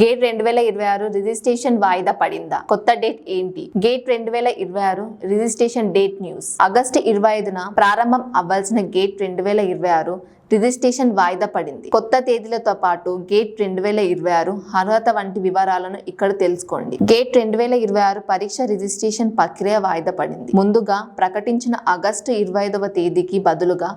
Gate రెండు వేల ఇరవై ఆరు రిజిస్ట్రేషన్ వాయిదా పడిందా? కొత్త డేట్ ఏంటి? గేట్ రెండు వేల ఇరవై ఆరు రిజిస్ట్రేషన్ డేట్ న్యూస్. ఆగస్టు ఇరవై ఐదున ప్రారంభం అవ్వాల్సిన గేట్ రెండు వేల ఇరవై ఆరు రిజిస్ట్రేషన్ వాయిదా పడింది. కొత్త తేదీలతో పాటు గేట్ రెండు వేల ఇరవై ఆరు అర్హత వంటి వివరాలను ఇక్కడ తెలుసుకోండి. గేట్ రెండు వేల ఇరవై ఆరు పరీక్ష రిజిస్ట్రేషన్ ప్రక్రియ వాయిదా పడింది. ముందుగా ప్రకటించిన ఆగస్టు ఇరవై ఐదవ తేదీకి బదులుగా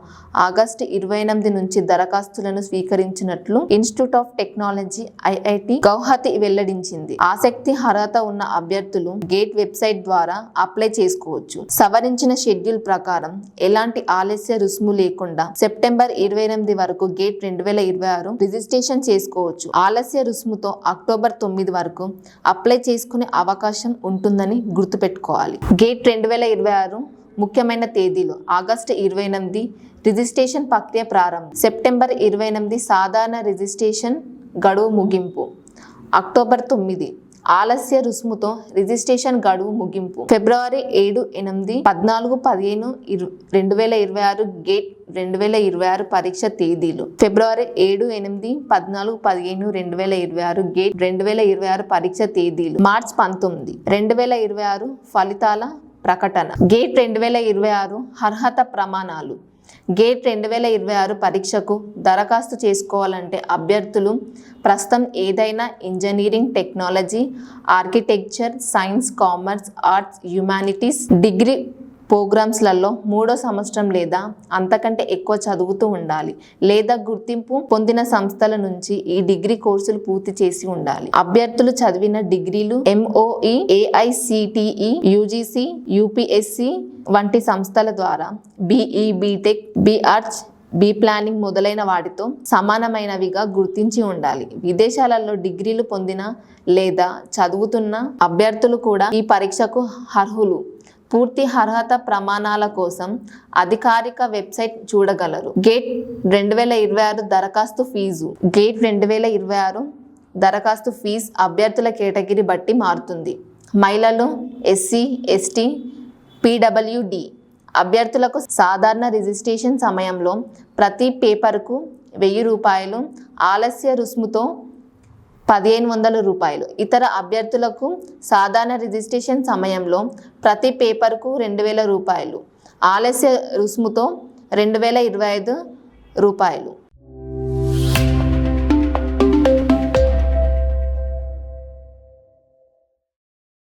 ఆగస్టు ఇరవై ఎనిమిది నుంచి దరఖాస్తులను స్వీకరించినట్లు Institute of Technology IIT Guwahati వెల్లడించింది. ఆసక్తి అర్హత ఉన్న అభ్యర్థులు గేట్ వెబ్సైట్ ద్వారా అప్లై చేసుకోవచ్చు. సవరించిన షెడ్యూల్ ప్రకారం ఎలాంటి ఆలస్య రుసుము లేకుండా సెప్టెంబర్ ఇరవై ఎనిమిది వరకు గేట్ రెండు వేల ఇరవై ఆరు రిజిస్ట్రేషన్ చేసుకోవచ్చు. ఆలస్య రుసుముతో అక్టోబర్ తొమ్మిది వరకు అప్లై చేసుకునే అవకాశం ఉంటుందని గుర్తుపెట్టుకోవాలి. గేట్ రెండు వేల ఇరవై ఆరు ముఖ్యమైన తేదీలు ఆగస్టు ఇరవై ఎనిమిది రిజిస్ట్రేషన్ ప్రక్రియ ప్రారంభం. సెప్టెంబర్ ఇరవై ఎనిమిది సాధారణ రిజిస్ట్రేషన్ గడువు ముగింపు. అక్టోబర్ తొమ్మిది ఆలస్య రుసుముతో రిజిస్ట్రేషన్ గడువు ముగింపు. ఫిబ్రవరి ఏడు ఎనిమిది పద్నాలుగు పదిహేను ఇరు రెండు వేల ఇరవై ఆరు గేట్ రెండు వేల ఇరవై ఆరు పరీక్ష తేదీలు. ఫిబ్రవరి ఏడు ఎనిమిది పద్నాలుగు పదిహేను రెండు వేల ఇరవై ఆరు గేట్ రెండు వేల ఇరవై ఆరు పరీక్ష తేదీలు. మార్చ్ పంతొమ్మిది రెండు వేల ఇరవై ఆరు ఫలితాల ప్రకటన. గేట్ రెండు వేల ఇరవై ఆరు అర్హత ప్రమాణాలు. గేట్ రెండు వేల ఇరవై ఆరు పరీక్షకు దరఖాస్తు చేసుకోవాలంటే అభ్యర్థులు ప్రస్తుతం ఏదైనా engineering technology architecture science commerce arts humanities degree ప్రోగ్రామ్స్లలో మూడో సంవత్సరం లేదా అంతకంటే ఎక్కువ చదువుతూ ఉండాలి లేదా గుర్తింపు పొందిన సంస్థల నుంచి ఈ డిగ్రీ కోర్సులు పూర్తి చేసి ఉండాలి. అభ్యర్థులు చదివిన డిగ్రీలు ఎంఓఈ ఏఐసిటిఈ యూజీసీ యూపీఎస్సి వంటి సంస్థల ద్వారా BE BTech BArch B planning మొదలైన వాటితో సమానమైనవిగా గుర్తించి ఉండాలి. విదేశాలలో డిగ్రీలు పొందిన లేదా చదువుతున్న అభ్యర్థులు కూడా ఈ పరీక్షకు అర్హులు. పూర్తి అర్హత ప్రమాణాల కోసం అధికారిక వెబ్సైట్ చూడగలరు. గేట్ రెండు వేల ఇరవై ఆరు దరఖాస్తు ఫీజు. గేట్ రెండు వేల ఇరవై ఆరు దరఖాస్తు ఫీజు అభ్యర్థుల కేటగిరీ బట్టి మారుతుంది. మహిళలు ఎస్సీ ఎస్టీ పీడబ్ల్యూడి. అభ్యర్థులకు సాధారణ రిజిస్ట్రేషన్ సమయంలో ప్రతి పేపర్కు వెయ్యి రూపాయలు ఆలస్య రుసుముతో పదిహేను వందల రూపాయలు. ఇతర అభ్యర్థులకు సాధారణ రిజిస్ట్రేషన్ సమయంలో ప్రతి పేపర్కు రెండు వేల రూపాయలు ఆలస్య రుసుముతో రెండు వేల ఇరవై ఐదు రూపాయలు.